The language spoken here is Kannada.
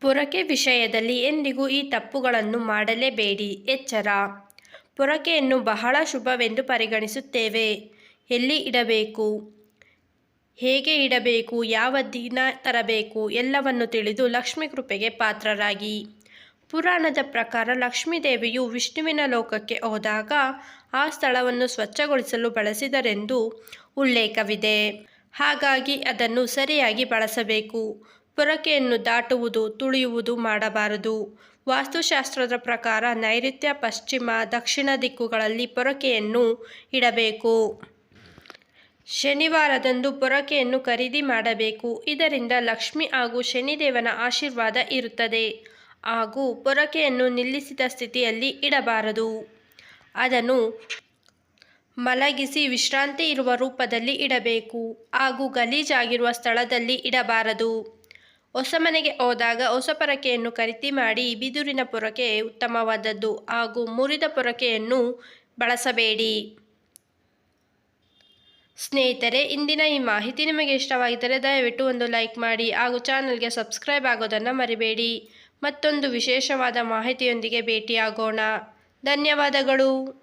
ಪೊರಕೆ ವಿಷಯದಲ್ಲಿ ಎಂದಿಗೂ ಈ ತಪ್ಪುಗಳನ್ನು ಮಾಡಲೇಬೇಡಿ. ಎಚ್ಚರ. ಪೊರಕೆಯನ್ನು ಬಹಳ ಶುಭವೆಂದು ಪರಿಗಣಿಸುತ್ತೇವೆ. ಎಲ್ಲಿ ಇಡಬೇಕು? ಹೇಗೆ ಇಡಬೇಕು? ಯಾವ ದಿನ ತರಬೇಕು? ಎಲ್ಲವನ್ನು ತಿಳಿದು ಲಕ್ಷ್ಮೀ ಕೃಪೆಗೆ ಪಾತ್ರರಾಗಿ. ಪುರಾಣದ ಪ್ರಕಾರ ಲಕ್ಷ್ಮೀದೇವಿಯು ವಿಷ್ಣುವಿನ ಲೋಕಕ್ಕೆ ಹೋದಾಗ ಆ ಸ್ಥಳವನ್ನು ಸ್ವಚ್ಛಗೊಳಿಸಲು ಬಳಸಿದರೆಂದು ಉಲ್ಲೇಖವಿದೆ. ಹಾಗಾಗಿ ಅದನ್ನು ಸರಿಯಾಗಿ ಬಳಸಬೇಕು. ಪೊರಕೆಯನ್ನು ದಾಟುವುದು, ತುಳಿಯುವುದು ಮಾಡಬಾರದು. ವಾಸ್ತುಶಾಸ್ತ್ರದ ಪ್ರಕಾರ ನೈಋತ್ಯ, ಪಶ್ಚಿಮ, ದಕ್ಷಿಣ ದಿಕ್ಕುಗಳಲ್ಲಿ ಪೊರಕೆಯನ್ನು ಇಡಬೇಕು. ಶನಿವಾರದಂದು ಪೊರಕೆಯನ್ನು ಖರೀದಿ ಮಾಡಬೇಕು. ಇದರಿಂದ ಲಕ್ಷ್ಮಿ ಹಾಗೂ ಶನಿದೇವನ ಆಶೀರ್ವಾದ ಇರುತ್ತದೆ. ಹಾಗೂ ಪೊರಕೆಯನ್ನು ನಿಲ್ಲಿಸಿದ ಸ್ಥಿತಿಯಲ್ಲಿ ಇಡಬಾರದು. ಅದನ್ನು ಮಲಗಿಸಿ ವಿಶ್ರಾಂತಿ ಇರುವ ರೂಪದಲ್ಲಿ ಇಡಬೇಕು. ಹಾಗೂ ಗಲೀಜಾಗಿರುವ ಸ್ಥಳದಲ್ಲಿ ಇಡಬಾರದು. ಹೊಸ ಮನೆಗೆ ಹೋದಾಗ ಹೊಸ ಪೊರಕೆಯನ್ನು ಖರೀದಿ ಮಾಡಿ ಬಿದಿರಿನ ಪೊರಕೆ ಉತ್ತಮವಾದದ್ದು ಹಾಗೂ ಮುರಿದ ಪೊರಕೆಯನ್ನು ಬಳಸಬೇಡಿ. ಸ್ನೇಹಿತರೆ, ಇಂದಿನ ಈ ಮಾಹಿತಿ ನಿಮಗೆ ಇಷ್ಟವಾಗಿದ್ದರೆ ದಯವಿಟ್ಟು ಒಂದು ಲೈಕ್ ಮಾಡಿ ಹಾಗೂ ಚಾನಲ್ಗೆ ಸಬ್ಸ್ಕ್ರೈಬ್ ಆಗೋದನ್ನು ಮರಿಬೇಡಿ. ಮತ್ತೊಂದು ವಿಶೇಷವಾದ ಮಾಹಿತಿಯೊಂದಿಗೆ ಭೇಟಿಯಾಗೋಣ. ಧನ್ಯವಾದಗಳು.